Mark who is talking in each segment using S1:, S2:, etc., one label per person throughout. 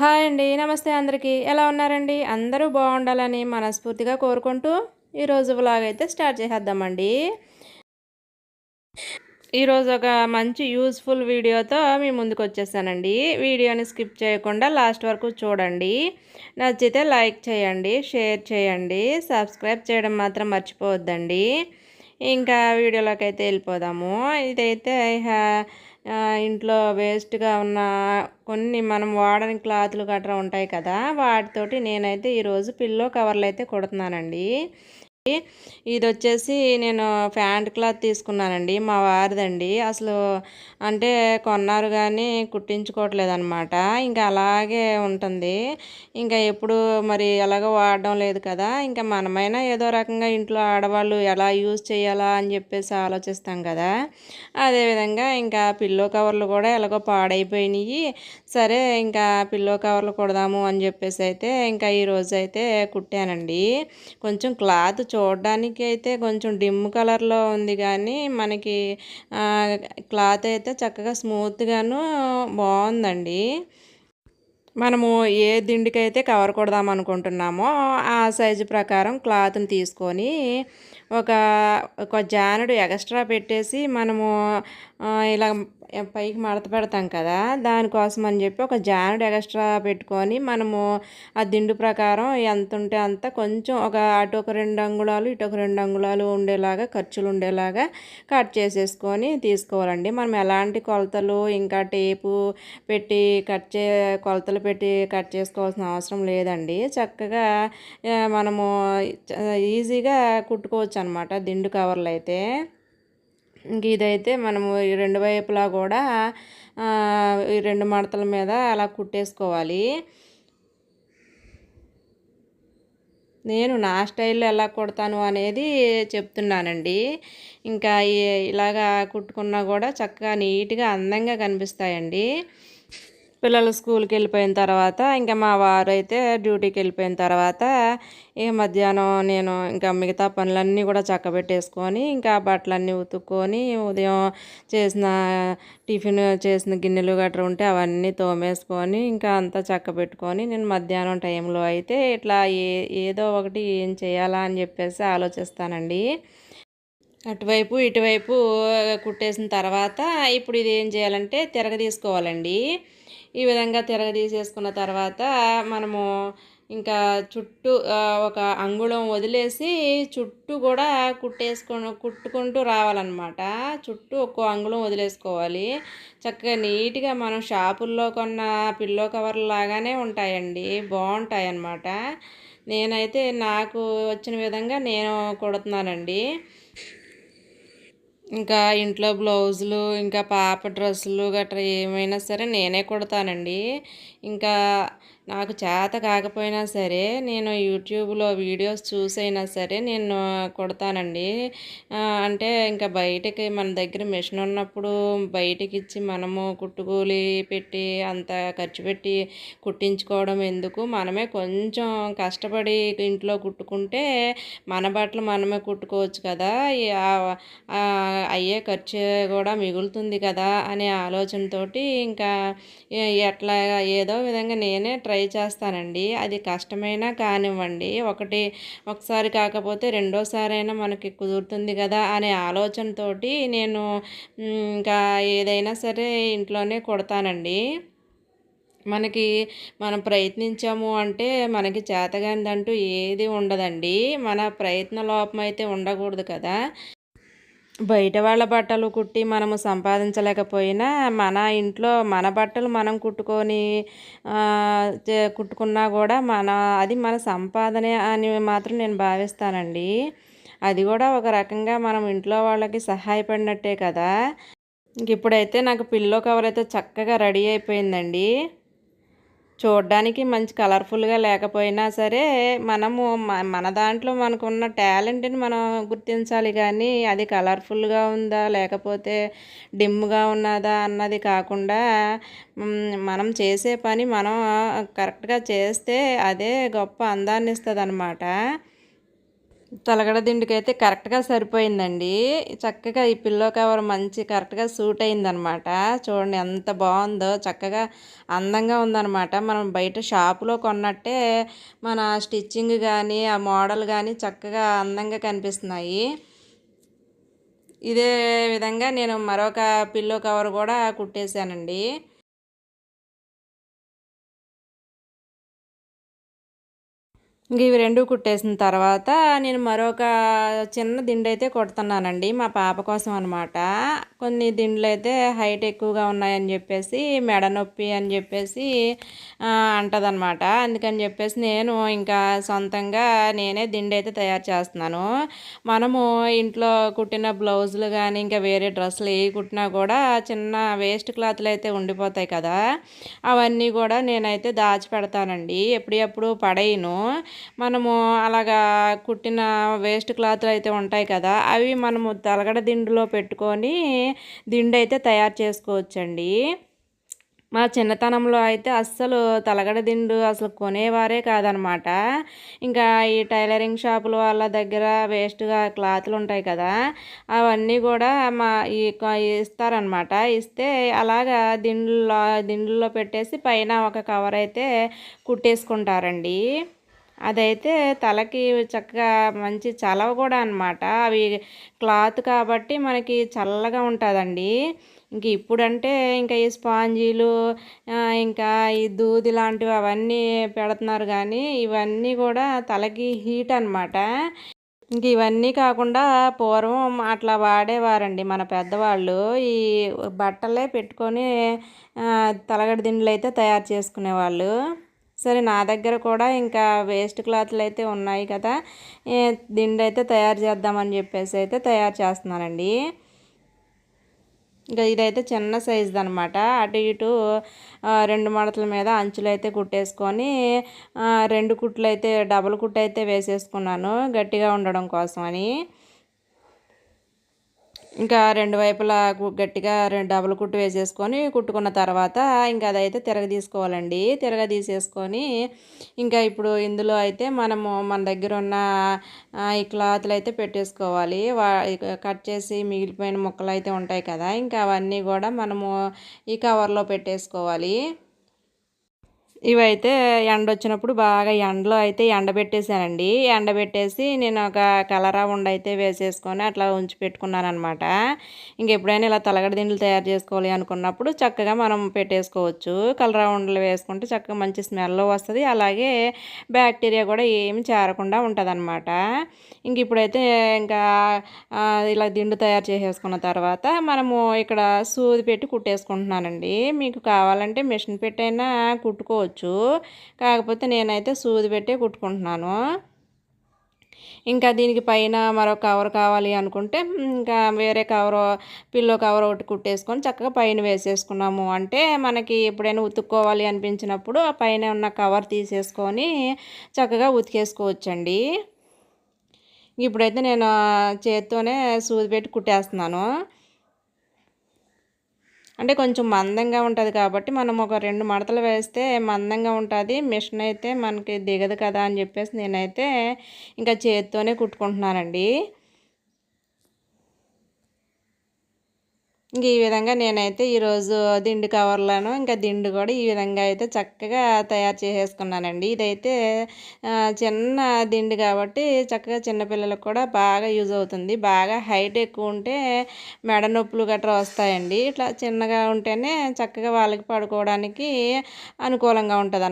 S1: Hi అండి నమస్తే అందరికీ. ఎలా ఉన్నారండి? అందరూ బాగుండాలని మనస్ఫూర్తిగా కోరుకుంటూ ఈరోజు వ్లాగ్ అయితే స్టార్ట్ చేసేద్దామండి. ఈరోజు ఒక మంచి యూస్ఫుల్ వీడియోతో మీ ముందుకు వచ్చేసానండి. వీడియోని స్కిప్ చేయకుండా లాస్ట్ వరకు చూడండి. నచ్చితే లైక్ చేయండి షేర్ చేయండి సబ్స్క్రైబ్ చేయడం మాత్రం మర్చిపోవద్దండి. ఇంకా వీడియోలోకి అయితే వెళ్ళిపోదాము. ఇదైతే ఇంట్లో వేస్ట్గా ఉన్న కొన్ని మనం వాడని క్లాతులు గట్రా ఉంటాయి కదా వాటితోటి నేనైతే ఈరోజు పిల్లో కవర్లు అయితే కుడుతున్నానండి. ఇది వచ్చేసి నేను ప్యాంట్ క్లాత్ తీసుకున్నానండి మా వారిదండి. అసలు అంటే కొన్నారు కానీ కుట్టించుకోవట్లేదు అనమాట ఇంకా అలాగే ఉంటుంది. ఇంకా ఎప్పుడు మరి ఎలాగో వాడడం లేదు కదా ఇంకా మనమైనా ఏదో రకంగా ఇంట్లో ఆడవాళ్ళు ఎలా యూజ్ చేయాలా అని చెప్పేసి ఆలోచిస్తాం కదా. అదేవిధంగా ఇంకా పిల్లో కవర్లు కూడా ఎలాగో పాడైపోయినాయి. సరే ఇంకా పిల్లో కవర్లు కుడదాము అని చెప్పేసి అయితే ఇంకా ఈరోజు అయితే కుట్టానండి. కొంచెం క్లాత్ చూడడానికి అయితే కొంచెం డిమ్ కలర్లో ఉంది కానీ మనకి క్లాత్ అయితే చక్కగా స్మూత్గాను బాగుందండి మనము ఏ దిండికైతే కవర్ కొడదాం అనుకుంటున్నామో ఆ సైజు ప్రకారం క్లాత్ని తీసుకొని ఒక ఒక జానుడు ఎక్స్ట్రా పెట్టేసి మనము ఇలా పైకి మడత పెడతాం కదా దానికోసం అని చెప్పి ఒక జానుడు ఎక్స్ట్రా పెట్టుకొని మనము ఆ దిండు ప్రకారం ఎంత ఉంటే అంత కొంచెం ఒక అటు ఒక రెండు అంగుళాలు ఇటు ఒక రెండు అంగుళాలు ఉండేలాగా ఖర్చులు ఉండేలాగా కట్ చేసేసుకొని తీసుకోవాలండి. మనం ఎలాంటి కొలతలు ఇంకా టేపు పెట్టి కట్ చే కొలతలు పెట్టి కట్ చేసుకోవాల్సిన అవసరం లేదండి. చక్కగా మనము ఈజీగా కుట్టుకోవచ్చు అనమాట దిండు కవర్లు అయితే. ఇదైతే మనము ఈ రెండు వైపులా కూడా ఈ రెండు మడతల మీద అలా కుట్టేసుకోవాలి. నేను నా స్టైల్లో ఎలా కుడతాను అనేది చెప్తున్నానండి. ఇంకా ఇలాగా కుట్టుకున్నా కూడా చక్కగా నీట్గా అందంగా కనిపిస్తాయండి. పిల్లలు స్కూల్కి వెళ్ళిపోయిన తర్వాత ఇంకా మా వారు అయితే డ్యూటీకి వెళ్ళిపోయిన తర్వాత ఇక మధ్యాహ్నం నేను ఇంకా మిగతా పనులన్నీ కూడా చక్కబెట్టేసుకొని ఇంకా బట్టలన్నీ ఉతుక్కొని ఉదయం చేసిన టిఫిన్ చేసిన గిన్నెలు గట్రా ఉంటే అవన్నీ తోమేసుకొని ఇంకా అంతా చక్కబెట్టుకొని నేను మధ్యాహ్నం టైంలో అయితే ఇట్లా ఏ ఏదో ఒకటి ఏం చేయాలా అని చెప్పేసి ఆలోచిస్తానండి. అటువైపు ఇటువైపు కుట్టేసిన తర్వాత ఇప్పుడు ఇది ఏం చేయాలంటే తిరగ తీసుకోవాలండి. ఈ విధంగా తిరగదీసేసుకున్న తర్వాత మనము ఇంకా చుట్టూ ఒక అంగుళం వదిలేసి చుట్టూ కూడా కుట్టేసుకొని కుట్టుకుంటూ రావాలన్నమాట. చుట్టూ ఒక్కో అంగుళం వదిలేసుకోవాలి. చక్కగా నీట్గా మనం షాపుల్లో కొన్న పిల్లో కవర్లు లాగానే ఉంటాయండి. బాగుంటాయి అన్నమాట నేనైతే నాకు వచ్చిన విధంగా నేను కుడుతున్నానండి. ఇంకా ఇంట్లో బ్లౌజులు ఇంకా పాప డ్రెస్సులు గట్రా ఏమైనా సరే నేనే కుడతానండి. ఇంకా నాకు చేత కాకపోయినా సరే నేను యూట్యూబ్లో వీడియోస్ చూసైనా సరే నేను కుడతానండి. అంటే ఇంకా బయటకి మన దగ్గర మిషన్ ఉన్నప్పుడు బయటకి ఇచ్చి మనము కుట్టుకూలి పెట్టి అంత ఖర్చు పెట్టి కుట్టించుకోవడం ఎందుకు? మనమే కొంచెం కష్టపడి ఇంట్లో కుట్టుకుంటే మన బట్టలు మనమే కుట్టుకోవచ్చు కదా. అయ్యే ఖర్చు కూడా మిగులుతుంది కదా అనే ఆలోచనతోటి ఇంకా ఎట్లా ఏదో విధంగా నేనే ట్రై చేస్తానండి. అది కష్టమైనా కానివ్వండి ఒకటి ఒకసారి కాకపోతే రెండోసారైనా మనకి కుదురుతుంది కదా అనే ఆలోచనతోటి నేను ఇంకా ఏదైనా సరే ఇంట్లోనే కొడతానండి. మనకి మనం ప్రయత్నించాము అంటే మనకి చేతగానిదంటూ ఏది ఉండదండి. మన ప్రయత్న లోపం అయితే ఉండకూడదు కదా. బయట వాళ్ళ బట్టలు కుట్టి మనము సంపాదించలేకపోయినా మన ఇంట్లో మన బట్టలు మనం కుట్టుకొని కుట్టుకున్నా కూడా మన అది మన సంపాదనే అని మాత్రం నేను భావిస్తానండి. అది కూడా ఒక రకంగా మనం ఇంట్లో వాళ్ళకి సహాయపడినట్టే కదా. ఇప్పుడైతే నాకు పిల్లో కవర్ అయితే చక్కగా రెడీ అయిపోయిందండి. చూడడానికి మంచి కలర్ఫుల్గా లేకపోయినా సరే మనము మన దాంట్లో మనకున్న టాలెంట్ని మనం గుర్తించాలి కానీ అది కలర్ఫుల్గా ఉందా లేకపోతే డిమ్గా ఉన్నదా అన్నది కాకుండా మనం చేసే పని మనం కరెక్ట్గా చేస్తే అదే గొప్ప అందాన్ని ఇస్తుంది తలగడ దిండుకి అయితే కరెక్ట్గా సరిపోయిందండి. చక్కగా ఈ పిల్లో కవర్ మంచి కరెక్ట్గా సూట్ అయిందనమాట. చూడండి ఎంత బాగుందో చక్కగా అందంగా ఉందనమాట. మనం బయట షాపులో కొన్నట్టే మన స్టిచ్చింగ్ కానీ ఆ మోడల్ కానీ చక్కగా అందంగా కనిపిస్తున్నాయి. ఇదే విధంగా నేను మరొక పిల్లో కవర్ కూడా కుట్టేశానండి. ఇంక ఇవి రెండు కుట్టేసిన తర్వాత నేను మరొక చిన్న దిండైతే కుడుతున్నానండి కొడుతున్నానండి మా పాప కోసం అనమాట కొన్ని దిండ్లు అయితే హైట్ ఎక్కువగా ఉన్నాయని చెప్పేసి మెడ నొప్పి అని చెప్పేసి అంటదనమాట అందుకని చెప్పేసి నేను ఇంకా సొంతంగా నేనే దిండి అయితే తయారు చేస్తున్నాను. మనము ఇంట్లో కుట్టిన బ్లౌజులు కానీ ఇంకా వేరే డ్రెస్సులు ఏ కుట్టినా కూడా చిన్న వేస్ట్ క్లాత్లు అయితే ఉండిపోతాయి కదా. అవన్నీ కూడా నేనైతే దాచి పెడతానండి. ఎప్పుడప్పుడు పడేయను. మనము అలాగా కుట్టిన వేస్ట్ క్లాత్లు అయితే ఉంటాయి కదా అవి మనము తలగడ దిండులో పెట్టుకొని దిండు అయితే తయారు చేసుకోవచ్చండి. మా చిన్నతనంలో అయితే అస్సలు తలగడ దిండు అసలు కొనేవారే కాదనమాట. ఇంకా ఈ టైలరింగ్ షాపుల వాళ్ళ దగ్గర వేస్ట్గా క్లాత్లు ఉంటాయి కదా అవన్నీ కూడా మా ఈ ఇస్తారనమాట. ఇస్తే అలాగా దిండులో దిండులో పెట్టేసి పైన ఒక కవర్ అయితే కుట్టేసుకుంటారండి. అదైతే తలకి చక్కగా మంచి చలవ కూడా అనమాట అవి క్లాత్ కాబట్టి మనకి చల్లగా ఉంటుందండి. ఇంక ఇప్పుడంటే ఇంకా ఈ స్పాంజీలు ఇంకా ఈ దూది లాంటివి అవన్నీ పెడుతున్నారు కానీ ఇవన్నీ కూడా తలకి హీట్ అనమాట ఇంక ఇవన్నీ కాకుండా పూర్వం అట్లా వాడేవారండి మన పెద్దవాళ్ళు. ఈ బట్టలే పెట్టుకొని తలగడ దిండులు అయితే తయారు చేసుకునేవాళ్ళు. సరే నా దగ్గర కూడా ఇంకా వేస్ట్ క్లాత్లు అయితే ఉన్నాయి కదా. దిండి అయితే తయారు చేద్దామని చెప్పేసి అయితే తయారు చేస్తున్నానండి. ఇంకా ఇదైతే చిన్న సైజుది అనమాట అటు ఇటు రెండు మడతల మీద అంచులు అయితే కుట్టేసుకొని రెండు కుట్లు అయితే డబల్ కుట్ అయితే వేసేసుకున్నాను గట్టిగా ఉండడం కోసం అని ఇంకా రెండు వైపులా గట్టిగా రెండు డబుల్ కుట్టు వేసేసుకొని కుట్టుకున్న తర్వాత ఇంకా అదైతే తిరగ తీసుకోవాలండి తిరగ తీసేసుకొని ఇంకా ఇప్పుడు ఇందులో అయితే మనము మన దగ్గర ఉన్న ఈ క్లాత్లు అయితే పెట్టేసుకోవాలి కట్ చేసి మిగిలిపోయిన ముక్కలు అయితే ఉంటాయి కదా ఇంకా అవన్నీ కూడా మనము ఈ కవర్లో పెట్టేసుకోవాలి. ఇవైతే ఎండ వచ్చినప్పుడు బాగా ఎండలో అయితే ఎండబెట్టేశానండి. ఎండబెట్టేసి నేను ఒక కలరా ఉండ అయితే వేసేసుకొని అట్లా ఉంచి పెట్టుకున్నాను అనమాట ఇంకెప్పుడైనా ఇలా తలగడ దిండులు తయారు చేసుకోవాలి అనుకున్నప్పుడు చక్కగా మనం పెట్టేసుకోవచ్చు. కలరా ఉండలు వేసుకుంటే చక్కగా మంచి స్మెల్ వస్తుంది. అలాగే బ్యాక్టీరియా కూడా ఏమి చేరకుండా ఉంటుంది అనమాట ఇంక ఇప్పుడైతే ఇంకా ఇలా దిండు తయారు చేసేసుకున్న తర్వాత మనము ఇక్కడ సూది పెట్టి కుట్టేసుకుంటున్నానండి. మీకు కావాలంటే మిషన్ పెట్టైనా కుట్టుకోవచ్చు. కుట్టుకోవచ్చు కాకపోతే నేనైతే సూది పెట్టే కుట్టుకుంటున్నాను. ఇంకా దీనికి పైన మరో కవర్ కావాలి అనుకుంటే ఇంకా వేరే కవర్ పిల్లో కవర్ ఒకటి కుట్టేసుకొని చక్కగా పైన వేసేసుకున్నాము. అంటే మనకి ఎప్పుడైనా ఉతుక్కోవాలి అనిపించినప్పుడు ఆ పైన ఉన్న కవర్ తీసేసుకొని చక్కగా ఉతికేసుకోవచ్చండి. ఇప్పుడైతే నేను చేత్తోనే సూది పెట్టి కుట్టేస్తున్నాను. అంటే కొంచెం మందంగా ఉంటుంది కాబట్టి మనం ఒక రెండు మడతలు వేస్తే మందంగా ఉంటుంది. మిషన్ అయితే మనకి దిగదు కదా అని చెప్పేసి నేనైతే ఇంకా చేతితోనే కుట్టుకుంటున్నానండి. ఇంక ఈ విధంగా నేనైతే ఈరోజు దిండు కవర్లను ఇంకా దిండు కూడా ఈ విధంగా అయితే చక్కగా తయారు చేసేసుకున్నానండి. ఇదైతే చిన్న దిండు కాబట్టి చక్కగా చిన్నపిల్లలకు కూడా బాగా యూజ్ అవుతుంది. బాగా హైట్ ఎక్కువ ఉంటే మెడ నొప్పులు గట్రా వస్తాయండి. ఇట్లా చిన్నగా ఉంటేనే చక్కగా వాళ్ళకి పడుకోవడానికి అనుకూలంగా ఉంటుంది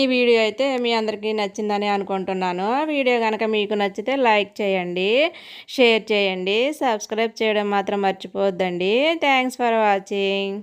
S1: ఈ వీడియో అయితే మీ అందరికీ నచ్చిందని అనుకుంటున్నాను. వీడియో కనుక మీకు నచ్చితే లైక్ చేయండి షేర్ చేయండి సబ్స్క్రైబ్ చేయడం మాత్రం మర్చిపోవద్దండి. Thanks for watching.